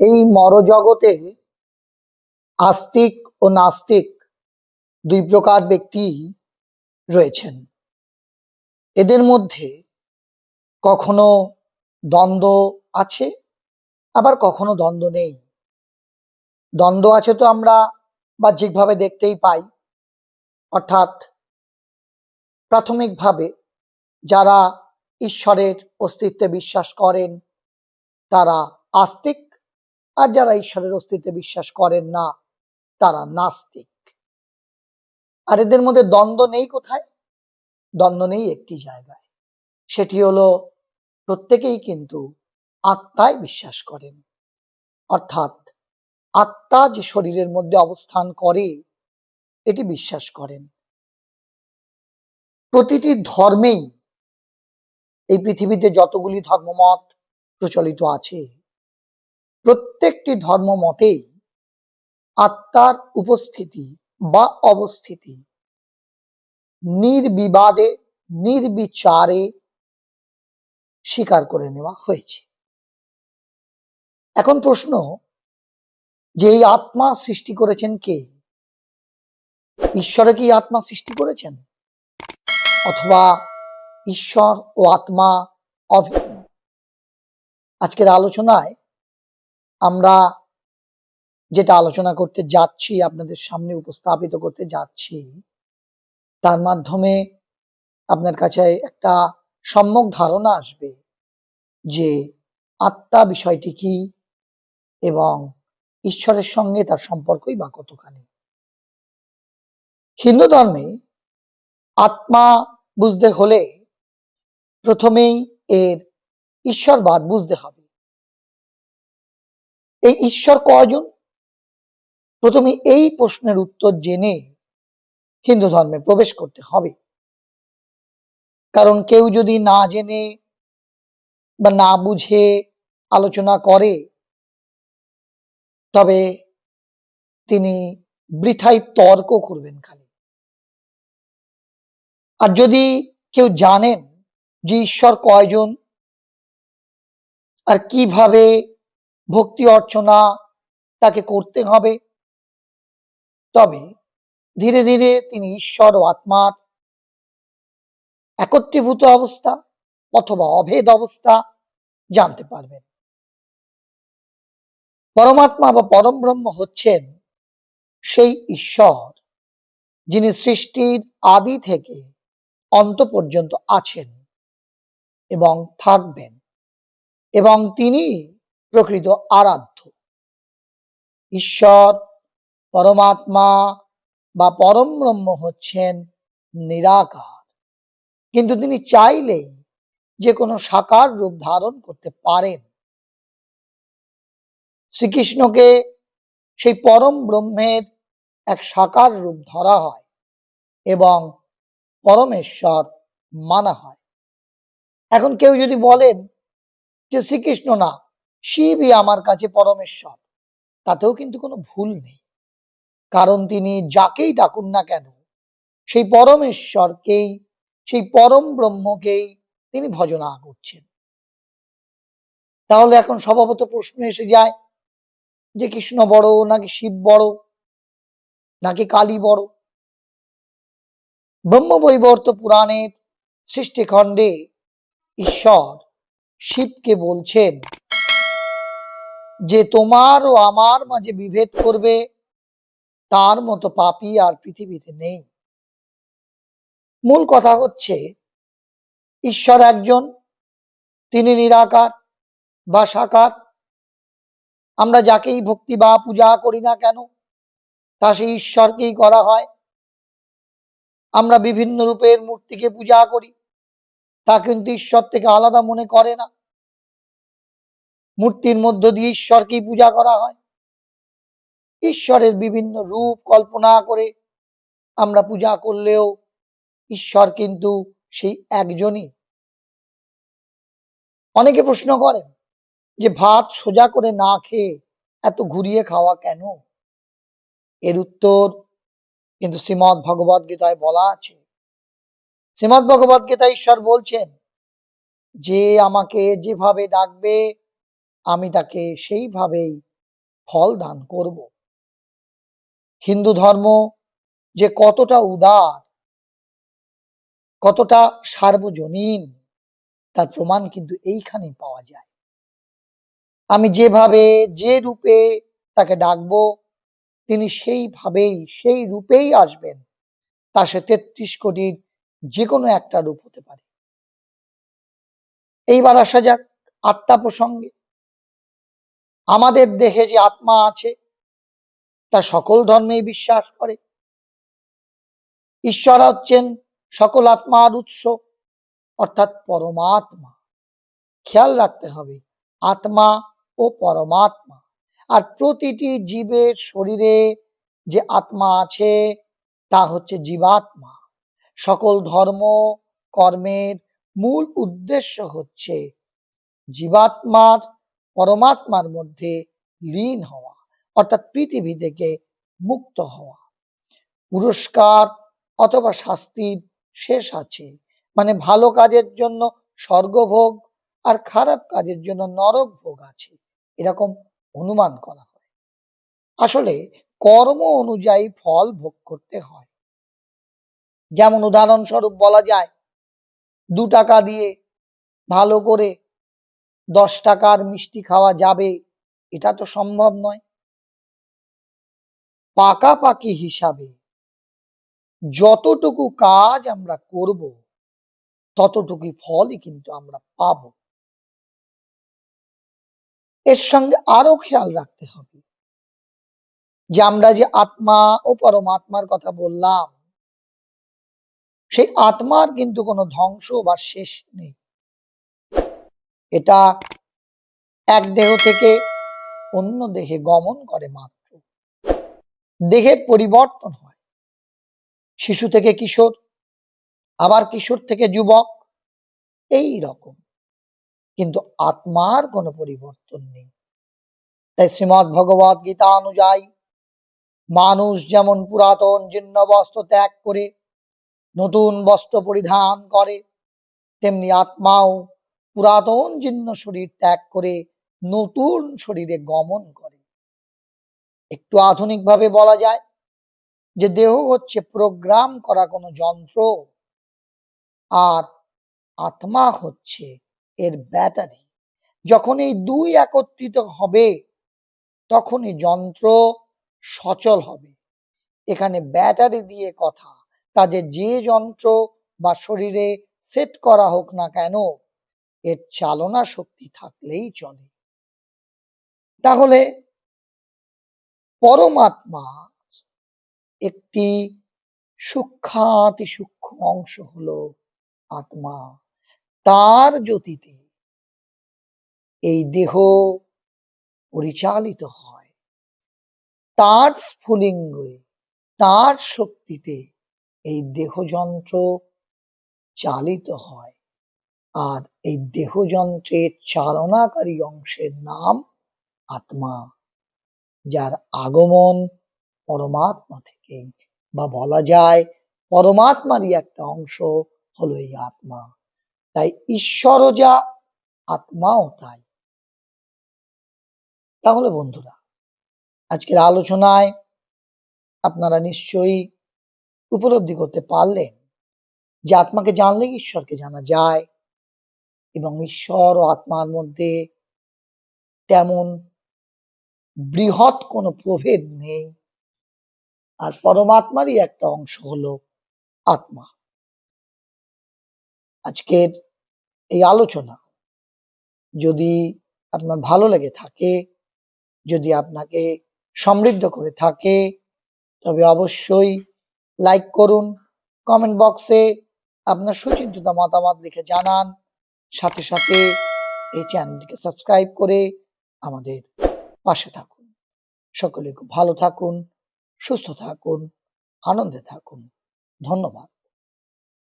এই মরজগতে আস্তিক ও নাস্তিক দুই প্রকার ব্যক্তি রয়েছেন। এদের মধ্যে কখনো দ্বন্দ্ব আছে, আবার কখনো দ্বন্দ্ব নেই। দ্বন্দ্ব আছে তো আমরা বাহ্যিকভাবে দেখতেই পাই। অর্থাৎ প্রাথমিকভাবে যারা ঈশ্বরের অস্তিত্বে বিশ্বাস করেন, তারা আস্তিক আর যারা ঈশ্বরের অস্তিত্বে বিশ্বাস করেন না, তারা নাস্তিক। আর এদের মধ্যে দ্বন্দ্ব নেই কোথায়? দ্বন্দ্ব নেই একটি জায়গায়। সেটি হলো, প্রত্যেকেই কিন্তু আত্মায় বিশ্বাস করেন। অর্থাৎ আত্মা যে শরীরের মধ্যে অবস্থান করে, এটি বিশ্বাস করেন। প্রতিটি ধর্মেই এই পৃথিবীতে যতগুলি ধর্মমত প্রচলিত আছে প্রত্যেকটি ধর্ম ধর্মমতেই আত্মার উপস্থিতি বা অবস্থিতি। নির্বিবাদে, নির্বিচারে স্বীকার করে নেওয়া হয়েছে। এখন প্রশ্ন, যে এই আত্মা সৃষ্টি করেছেন কে? ঈশ্বরে কি আত্মা সৃষ্টি করেছেন? অথবা ঈশ্বর ও আত্মা অভিন্ন? আজকের আলোচনায় আমরা যেটা আলোচনা করতে যাচ্ছি, আপনাদের সামনে উপস্থাপিত করতে যাচ্ছি, তার মাধ্যমে আপনার কাছে একটা সম্যক ধারণা আসবে যে আত্মা বিষয়টি কি এবং ঈশ্বরের সঙ্গে তার সম্পর্কই বা কতখানি। হিন্দু ধর্মে আত্মা বুঝতে হলে প্রথমেই এর ঈশ্বরবাদ বুঝতে হবে। এই ঈশ্বর কয়জন? প্রথমে এই প্রশ্নের উত্তর জেনে হিন্দু ধর্মে প্রবেশ করতে হবে। কারণ কেউ যদি না জেনে বা না বুঝে আলোচনা করে, তবে তিনি বৃথাই তর্ক করবেন খালি। আর যদি কেউ জানেন যে ঈশ্বর কয়জন, আর কীভাবে ভক্তি অর্চনা তাকে করতে হবে। তবে ধীরে ধীরে তিনি ঈশ্বর ও আত্মার একত্রীভূত অবস্থা অথবা অভেদ অবস্থা জানতে পারবেন। পরমাত্মা বা পরম ব্রহ্ম হচ্ছেন সেই ঈশ্বর যিনি সৃষ্টির আদি থেকে অন্ত পর্যন্ত আছেন এবং থাকবেন এবং তিনি প্রকৃত আরাধ্য। ঈশ্বর, পরমাত্মা বা পরম ব্রহ্ম হচ্ছেন নিরাকার। কিন্তু তিনি চাইলেই যে কোনো সাকার রূপ ধারণ করতে পারেন। শ্রীকৃষ্ণকে সেই পরম ব্রহ্মের এক সাকার রূপ ধরা হয় এবং পরমেশ্বর মানা হয়। এখন কেউ যদি বলেন যে শ্রীকৃষ্ণ না শিবই আমার কাছে পরমেশ্বর। তাতেও কিন্তু কোনো ভুল নেই। কারণ তিনি যাকেই ডাকুন না কেন, সেই পরমেশ্বরকেই, সেই পরম ব্রহ্মকেই তিনি ভজনা করছেন। তাহলে এখন স্বভাবত প্রশ্ন এসে যায় যে কৃষ্ণ বড় নাকি শিব বড়, নাকি কালী বড়? ব্রহ্মবৈবর্ত পুরাণের সৃষ্টিখণ্ডে ঈশ্বর শিবকে বলছেন যে তোমার ও আমার মাঝে বিভেদ করবে, তার মতো পাপি আর পৃথিবীতে নেই। মূল কথা হচ্ছে, ঈশ্বর একজন, তিনি নিরাকার বা সাকার আমরা যাকেই ভক্তি বা পূজা করি না কেন, তা সেই ঈশ্বরকেই করা হয়। আমরা বিভিন্ন রূপের মূর্তিকে পূজা করি, তা কিন্তু ঈশ্বর থেকে আলাদা মনে করে না। মূর্তির মধ্য দিয়ে ঈশ্বরকেই পূজা করা হয়। ঈশ্বরের বিভিন্ন রূপ কল্পনা করে আমরা পূজা করলেও ঈশ্বর কিন্তু সেই একজনই। অনেকে প্রশ্ন করেন যে ভাত সোজা করে না খেয়ে এত ঘুরিয়ে খাওয়া কেন? এর উত্তর কিন্তু শ্রীমদ ভগবত গীতায় বলা আছে। শ্রীমদ ভগবত গীতায় ঈশ্বর বলছেন, যে আমাকে যেভাবে ডাকবে আমি তাকে সেইভাবেই ফল দান করব। হিন্দু ধর্ম যে কতটা উদার, কতটা সার্বজনীন, তার প্রমাণ কিন্তু এইখানেই পাওয়া যায়। আমি যেভাবে যে রূপে তাকে ডাকবো, তিনি সেইভাবেই, সেই রূপেই আসবেন। তা সে তেত্রিশ কোটির যে কোনো একটা রূপ হতে পারে। এইবার আসা যাক আত্মা প্রসঙ্গে। আমাদের দেহে যে আত্মা আছে তা সকল ধর্মেই বিশ্বাস করে। ঈশ্বর হচ্ছেন সকল আত্মার উৎস, অর্থাৎ পরমাত্মা। খেয়াল রাখতে হবে, আত্মা ও পরমাত্মা। আর প্রতিটি জীবের শরীরে যে আত্মা আছে, তা হচ্ছে জীবাত্মা। সকল ধর্ম, কর্মের মূল উদ্দেশ্য হচ্ছে জীবাত্মার পরমাত্মার মধ্যে লীন হওয়া, অর্থাৎ পৃথিবী থেকে মুক্ত হওয়া। পুরস্কার অথবা শাস্তির শেষ আছে। মানে ভালো কাজের জন্য স্বর্গভোগ আর খারাপ কাজের জন্য নরক ভোগ আছে। এরকম অনুমান করা হয়। আসলে কর্ম অনুযায়ী ফল ভোগ করতে হয়। যেমন উদাহরণস্বরূপ বলা যায়, দু টাকা দিয়ে ভালো করে দশ টাকার মিষ্টি খাওয়া যাবে, এটা তো সম্ভব নয়। পাকাপাকি হিসাবে যতটুকু কাজ আমরা করব, ততটুকু ফলই কিন্তু আমরা পাব। এর সঙ্গে আরও খেয়াল রাখতে হবে যে আমরা যে আত্মা ও পরমাত্মার কথা বললাম, সেই আত্মার কিন্তু কোনো ধ্বংস বা শেষ নেই। এটা এক দেহ থেকে অন্য দেহে গমন করে মাত্র। দেহের পরিবর্তন হয়। শিশু থেকে কিশোর, আবার কিশোর থেকে যুবক, এই রকম। কিন্তু আত্মার কোনো পরিবর্তন নেই। তাই শ্রীমৎ ভগবত গীতা অনুযায়ী মানুষ যেমন পুরাতন জীর্ণ বস্ত্র ত্যাগ করে নতুন বস্ত্র পরিধান করে, তেমনি আত্মাও পুরাতন জীর্ণ শরীর ত্যাগ করে নতুন শরীরে গমন করে। একটু আধুনিকভাবে বলা যায় যে দেহ হচ্ছে প্রোগ্রাম করা কোনো যন্ত্র আর আত্মা হচ্ছে এর ব্যাটারি। যখন এই দুই একত্রিত হবে, তখনই যন্ত্র সচল হবে। এখানে ব্যাটারি দিয়ে কথা কাজে যে যন্ত্র বা শরীরে সেট করা হোক না কেন এর চালনা শক্তি থাকলেই চলে। তাহলে পরমাত্মা একটি সূক্ষ্মাতি সূক্ষ্ম অংশ হলো আত্মা। তার জ্যোতিতে এই দেহ পরিচালিত হয়। তার স্ফুলিঙ্গে, তার শক্তিতে এই দেহযন্ত্র চালিত হয়। আর এই দেহযন্ত্রের চালনাকারী অংশের নাম আত্মা, যার আগমন পরমাত্মা থেকে, বা বলা যায় পরমাত্মারই একটা অংশ হলো এই আত্মা। তাই ঈশ্বরও যা, আত্মাও তাই। তাহলে বন্ধুরা, আজকের আলোচনায় আপনারা নিশ্চয়ই উপলব্ধি করতে পারলেন যে আত্মাকে জানলে ঈশ্বরকে জানা যায় এবং ঈশ্বর ও আত্মার মধ্যে তেমন বৃহৎ কোনো প্রভেদ নেই। আর পরমাত্মারই একটা অংশ হলো আত্মা। আজকের এই আলোচনা যদি আপনার ভালো লেগে থাকে, যদি আপনাকে সমৃদ্ধ করে থাকে, তবে অবশ্যই লাইক করুন, কমেন্ট বক্সে আপনার সুচিন্তিত মতামত লিখে জানান। সাথে সাথে এই চ্যানেলটিকে সাবস্ক্রাইব করে আমাদের পাশে থাকুন। সকলে খুব ভালো থাকুন, সুস্থ থাকুন, আনন্দে থাকুন। ধন্যবাদ।